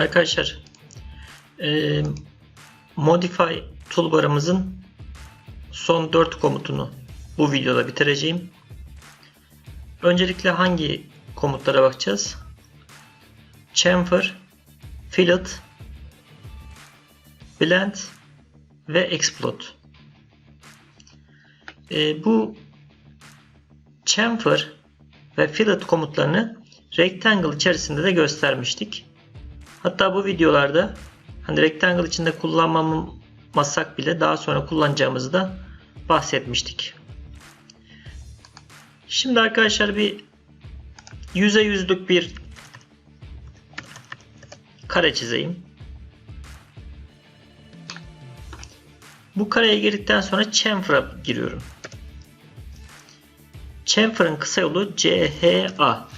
Arkadaşlar e, Modify toolbar'ımızın son 4 komutunu bu videoda bitireceğim. Öncelikle hangi komutlara bakacağız? Chamfer, Fillet, Blend ve Explode. E, bu chamfer ve fillet komutlarını rectangle içerisinde de göstermiştik. Hatta bu videolarda hani rectangle içinde kullanmasak bile daha sonra kullanacağımızı da bahsetmiştik. Şimdi arkadaşlar bir yüze yüzlük bir kare çizeyim. Bu kareye girdikten sonra chamfer'a giriyorum. Chamfer'ın kısa yolu CHA.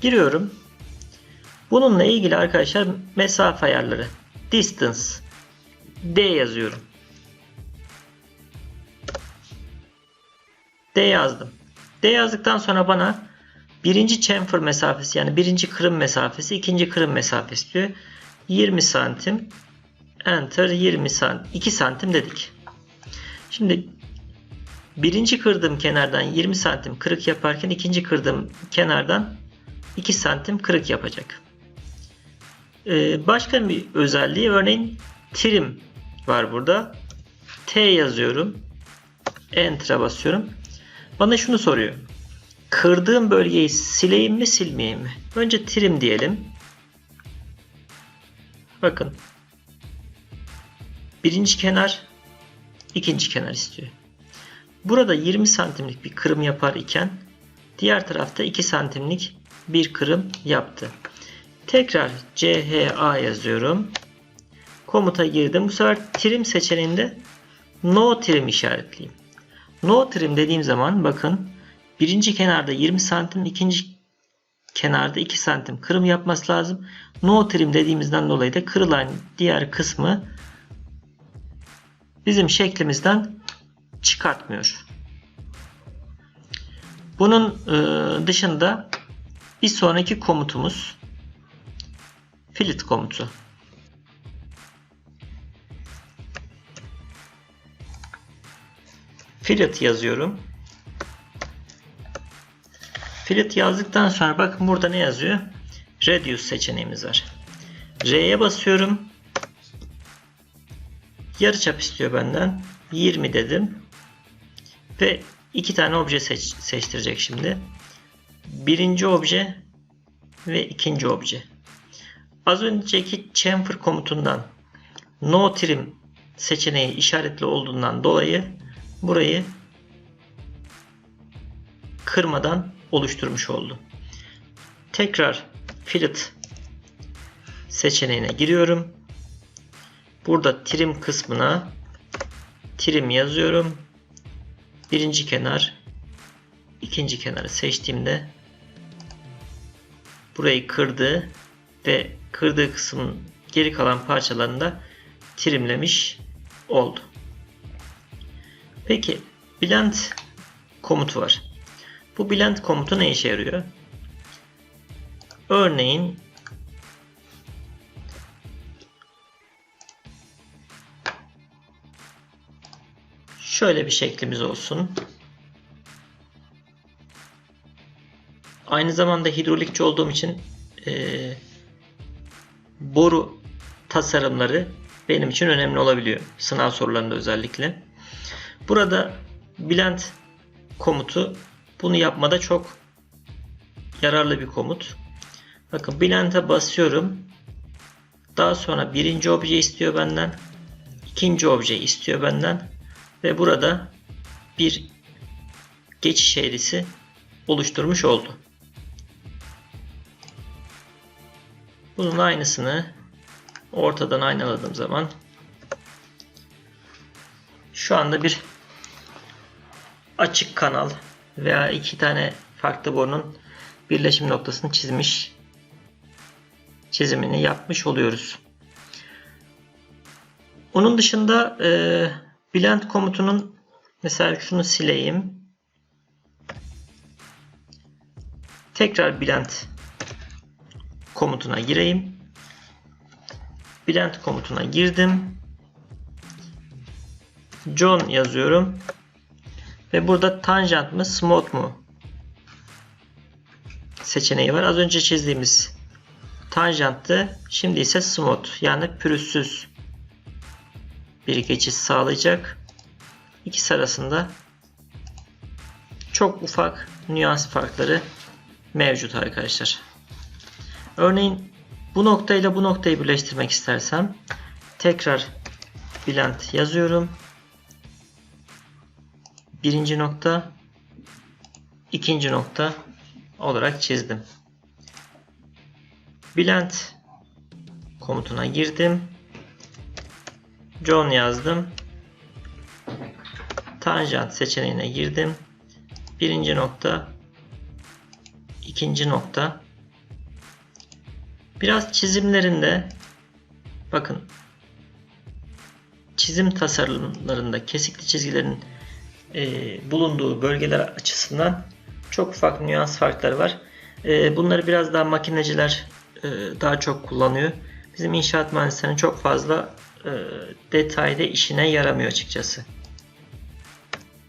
Giriyorum. Bununla ilgili arkadaşlar mesafe ayarları. Distance. D yazıyorum. D yazdım. D yazdıktan sonra bana birinci chamfer mesafesi yani birinci kırım mesafesi, ikinci kırım mesafesi diyor. 20 santim. Enter 20 santim. 2 santim dedik. Şimdi birinci kırdığım kenardan 20 santim kırık yaparken ikinci kırdığım kenardan 2 santim kırık yapacak. Ee, başka bir özelliği örneğin trim var burada. T yazıyorum. Enter'a basıyorum. Bana şunu soruyor. Kırdığım bölgeyi sileyim mi silmeyeyim mi? Önce trim diyelim. Bakın. Birinci kenar, ikinci kenar istiyor. Burada 20 santimlik bir kırım yapar iken diğer tarafta 2 santimlik bir kırım yaptı. Tekrar CHA yazıyorum. Komuta girdim. Bu sefer trim seçeneğinde no trim işaretleyeyim. No trim dediğim zaman bakın birinci kenarda 20 santim, ikinci kenarda 2 santim kırım yapması lazım. No trim dediğimizden dolayı da kırılan diğer kısmı bizim şeklimizden çıkartmıyor. Bunun dışında bir sonraki komutumuz fillet komutu. Fillet yazıyorum. Fillet yazdıktan sonra bakın burada ne yazıyor? Reduce seçeneğimiz var. R'ye basıyorum. Yarıçap istiyor benden. 20 dedim. Ve iki tane obje seç seçtirecek şimdi. Birinci obje ve ikinci obje. Az önceki chamfer komutundan no trim seçeneği işaretli olduğundan dolayı burayı kırmadan oluşturmuş oldu. Tekrar fillet seçeneğine giriyorum. Burada trim kısmına trim yazıyorum. Birinci kenar, ikinci kenarı seçtiğimde burayı kırdı ve kırdığı kısmın geri kalan parçalarını da trimlemiş oldu. Peki blend komutu var. Bu blend komutu ne işe yarıyor? Örneğin şöyle bir şeklimiz olsun. Aynı zamanda hidrolikçi olduğum için e, boru tasarımları benim için önemli olabiliyor. Sınav sorularında özellikle. Burada blend komutu bunu yapmada çok yararlı bir komut. Bakın blend'e basıyorum. Daha sonra birinci obje istiyor benden. ikinci obje istiyor benden. Ve burada bir geçiş eğrisi oluşturmuş oldu. Bunun aynısını ortadan aynaladığım zaman şu anda bir açık kanal veya iki tane farklı borunun birleşim noktasını çizmiş çizimini yapmış oluyoruz. Onun dışında e, blend komutunun mesela şunu sileyim. Tekrar blend komutuna gireyim. Blend komutuna girdim. John yazıyorum. Ve burada tangent mı smooth mu seçeneği var. Az önce çizdiğimiz tangentti. Şimdi ise smooth yani pürüzsüz bir geçiş sağlayacak. İkisi arasında çok ufak nüans farkları mevcut arkadaşlar. Örneğin bu noktayla bu noktayı birleştirmek istersem tekrar blend yazıyorum. Birinci nokta, ikinci nokta olarak çizdim. Blend komutuna girdim. John yazdım. Tangent seçeneğine girdim. Birinci nokta, ikinci nokta. Biraz çizimlerinde bakın çizim tasarımlarında kesikli çizgilerin e, bulunduğu bölgeler açısından çok ufak nüans farkları var. E, bunları biraz daha makineciler e, daha çok kullanıyor. Bizim inşaat mühendislerinin çok fazla e, detayda işine yaramıyor açıkçası.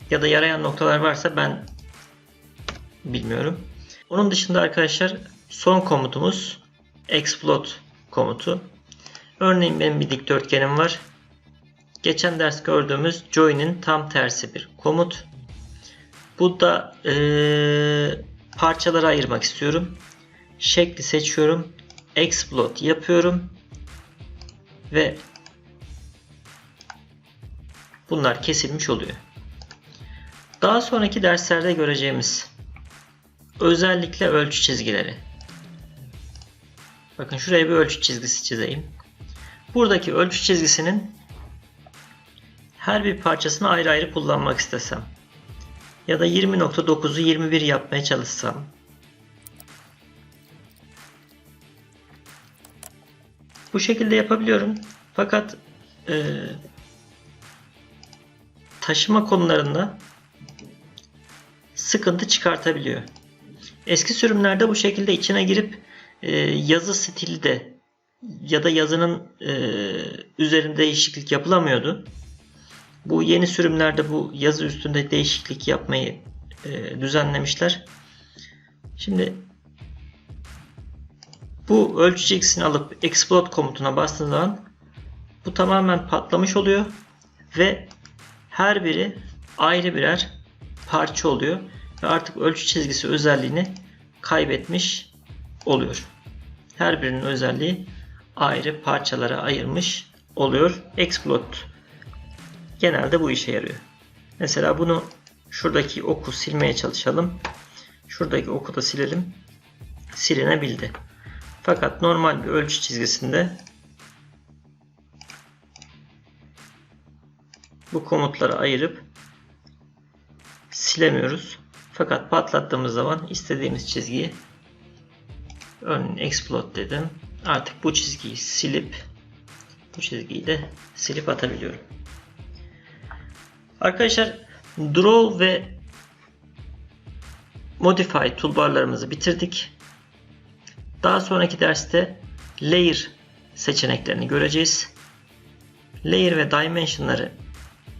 Ya da yarayan noktalar varsa ben bilmiyorum. Onun dışında arkadaşlar son komutumuz explode komutu. Örneğin benim bir dikdörtgenim var. Geçen ders gördüğümüz join'in tam tersi bir komut. Bu da e, parçalara ayırmak istiyorum. Şekli seçiyorum. Explode yapıyorum. Ve bunlar kesilmiş oluyor. Daha sonraki derslerde göreceğimiz özellikle ölçü çizgileri. Bakın şuraya bir ölçü çizgisi çizeyim. Buradaki ölçü çizgisinin her bir parçasını ayrı ayrı kullanmak istesem ya da 20.9'u 21 yapmaya çalışsam bu şekilde yapabiliyorum. Fakat e, taşıma konularında sıkıntı çıkartabiliyor. Eski sürümlerde bu şekilde içine girip e, yazı stili de ya da yazının e, üzerinde değişiklik yapılamıyordu. Bu yeni sürümlerde bu yazı üstünde değişiklik yapmayı e, düzenlemişler. Şimdi bu ölçü çizgisini alıp explode komutuna bastığınız zaman bu tamamen patlamış oluyor ve her biri ayrı birer parça oluyor ve artık ölçü çizgisi özelliğini kaybetmiş oluyor. Her birinin özelliği ayrı parçalara ayırmış oluyor. Explode genelde bu işe yarıyor. Mesela bunu şuradaki oku silmeye çalışalım. Şuradaki oku da silelim. Silinebildi. Fakat normal bir ölçü çizgisinde bu komutları ayırıp silemiyoruz. Fakat patlattığımız zaman istediğimiz çizgiyi örneğin explode dedim. Artık bu çizgiyi silip bu çizgiyi de silip atabiliyorum. Arkadaşlar draw ve modify toolbarlarımızı bitirdik. Daha sonraki derste layer seçeneklerini göreceğiz. Layer ve dimensionları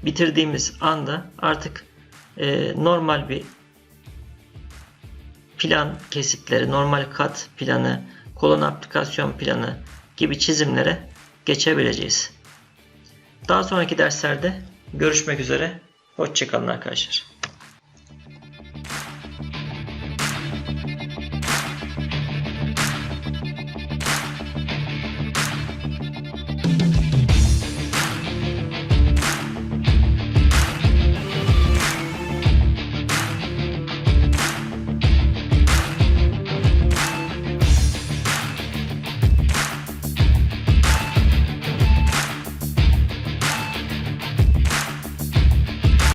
bitirdiğimiz anda artık e, normal bir plan kesitleri, normal kat planı, kolon aplikasyon planı gibi çizimlere geçebileceğiz. Daha sonraki derslerde görüşmek üzere. Hoşçakalın arkadaşlar.